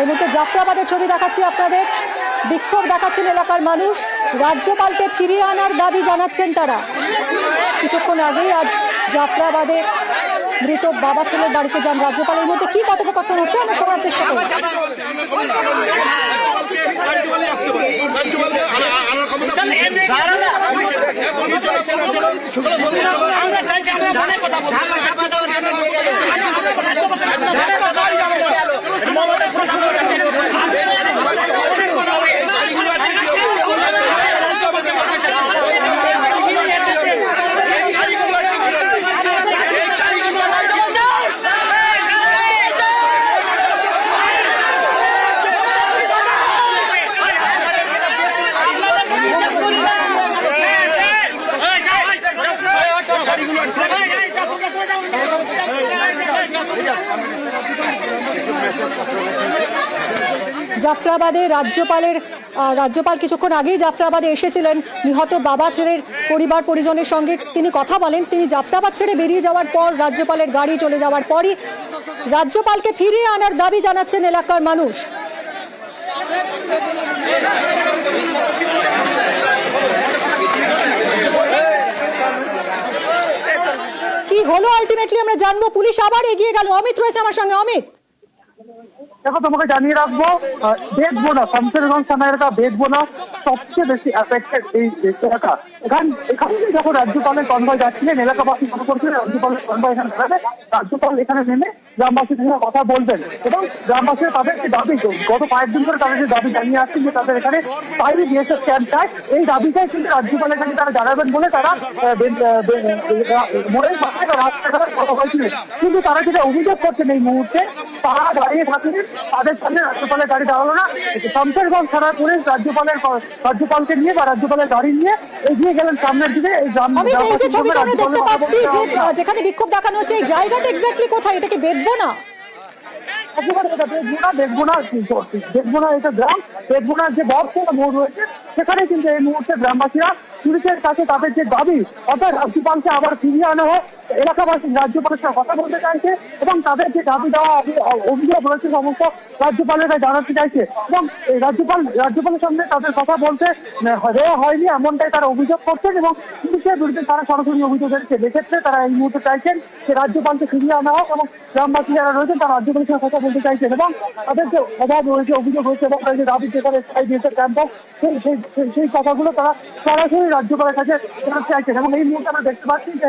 এই মুহূর্তে জাফরাবাদের ছবি দেখাচ্ছি আপনাদের। বিক্ষোভ দেখাচ্ছেন এলাকার মানুষ। রাজ্যপালকে ফিরিয়ে আনার দাবি জানাচ্ছেন তারা। কিছুক্ষণ আগেই আজ জাফরাবাদে মৃত বাবা ছেলের বাড়িতে যান রাজ্যপাল। এই মুহূর্তে কি কথোপকথন হচ্ছে আমরা শোনার চেষ্টা করব। আমরা চাইছি জাফরাবাদে রাজ্যপালের রাজ্যপাল কিছুক্ষণ আগেই জাফরাবাদে এসেছিলেন। নিহত বাবা ছেলের পরিবার পরিজনের সঙ্গে তিনি কথা বলেন। তিনি জাফরাবাদ ছেড়ে বেরিয়ে যাওয়ার পর রাজ্যপালের গাড়ি চলে যাওয়ার পরই রাজ্যপালকে ফিরিয়ে আনার দাবি জানাচ্ছেন এলাকার মানুষ কি হলো আলটিমেটলি আমরা জানব, পুলিশ আবার এগিয়ে গেল। অমিত রয়েছে আমার সঙ্গে, অমিত। দেখো, তোমাকে জানিয়ে রাখব দেখব না শামসেরগঞ্জ থানা এলাকা বেদবোনা সবচেয়ে বেশি অ্যাফেক্টেড এই এলাকা এখান এখানে যখন রাজ্যপালের কনভয় যাচ্ছিলেন, এলাকাবাসী মনে করছিলেন রাজ্যপালের কনভয় এখানে দাঁড়াবে রাজ্যপাল এখানে নেমে গ্রামবাসীর সঙ্গে কথা বলবেন এবং গ্রামবাসীর তাদের যে দাবি, গত কয়েকদিন ধরে তাদের যে দাবি জানিয়ে আসছেন যে তাদের এখানে বাইরে বিএসএফ ক্যাম্প চায় এই দাবিটাই কিন্তু রাজ্যপালের কাছে তারা জানাবেন বলে তারা মোড়ের বা রাস্তাঘাটে কথা বলছিলেন কিন্তু তারা যেটা অভিযোগ করছেন এই মুহূর্তে, তারা দাঁড়িয়ে থাকলেন, তাদের সামনে রাজ্যপালের গাড়ি দাঁড়াল না। শামসেরগঞ্জ থানার পুলিশ রাজ্যপালের রাজ্যপালকে নিয়ে বা রাজ্যপালের গাড়ি নিয়ে এগিয়ে গেলেন সামনের দিকে এই এই যে ছবিটা আমরা দেখতে পাচ্ছি যে যেখানে বিক্ষোভ দেখানো হচ্ছে এই জায়গাটা এক্স্যাক্টলি কোথায়? এটা কি বেদবো না? একেবারে এটা এটা গ্রাম যে মোড় রয়েছে। সেখানে কিন্তু এই মুহূর্তে গ্রামবাসীরা পুলিশের কাছে তাদের যে দাবি অর্থাৎ রাজ্যপালকে আবার ফিরিয়ে আনা হোক এলাকাবাসী রাজ্যপালের সাথে কথা বলতে চাইছে এবং তাদের যে দাবি দেওয়া অভিযোগ রয়েছে সমস্ত রাজ্যপালের কাছে জানাতে চাইছে এবং রাজ্যপাল, রাজ্যপালের সামনে তাদের কথা বলতে দেওয়া হয়নি এমনটাই তারা অভিযোগ করছেন এবং পুলিশের বিরুদ্ধে তারা সরাসরি অভিযোগ এসেছে এক্ষেত্রে তারা এই মুহূর্তে চাইছেন যে রাজ্যপালকে ফিরিয়ে আনা হোক এবং গ্রামবাসী যারা রয়েছেন তারা রাজ্যপালের সাথে কথা বলতে চাইছেন এবং তাদের যে অভাব রয়েছে, অভিযোগ হয়েছে এবং তাদের যে দাবি যেখানে স্থায়ী দিয়েছে ক্যাম্প সেই, সেই- সেই- সেই কথাগুলো তারা সরাসরি রাজ্যপালের কাছে জানাতে চাইছেন এবং এই মুহূর্তে আমরা দেখতে পাচ্ছি যে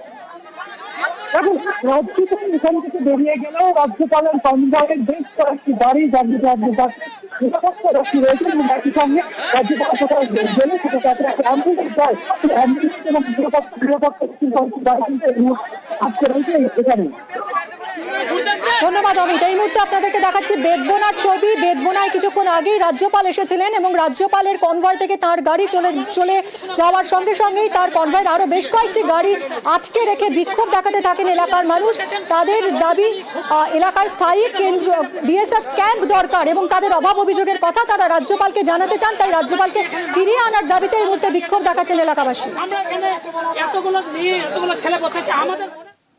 দেখুন, রাজ্যপাল এখান থেকে বেরিয়ে গেলেও রাজ্যপালের কনভয়ের বেশ কয়েকটি বাড়ি জাতীয় নিরাপত্তা রক্ষী রয়েছে এবং একই সঙ্গে রাজ্যপাল কোথাও গেলে সেটা তাদের একটা অ্যাম্বুলেন্স যায় সেই অ্যাম্বুলেন্স এবং নিরাপত্তা নিরাপত্তা কয়েকটি বাড়ি কিন্তু আজকে রয়েছে এখানে। ধন্যবাদ, অমিত। এই মুহূর্তে আপনাদেরকে দেখাচ্ছি বেদবোনার ছবি। বেদবোনায় কিছুক্ষণ আগেই রাজ্যপাল এসেছিলেন এবং রাজ্যপালের কনভয় থেকে তার গাড়ি চলে চলে যাওয়ার সঙ্গে সঙ্গেই তার কনভয়ের আরও বেশ কয়েকটি গাড়ি আটকে রেখে বিক্ষোভ দেখাতে থাকেন এলাকার মানুষ। তাদের দাবি এলাকায় স্থায়ী কেন্দ্র, বিএসএফ ক্যাম্প দরকার এবং তাদের অভাব অভিযোগের কথা তারা রাজ্যপালকে জানাতে চান, তাই রাজ্যপালকে ফিরিয়ে আনার দাবিতে এই মুহূর্তে বিক্ষোভ দেখাচ্ছেন এলাকাবাসী। আমরা এখানে এতগুলো মেয়ে এতগুলো ছেলে বসেছে, আমাদের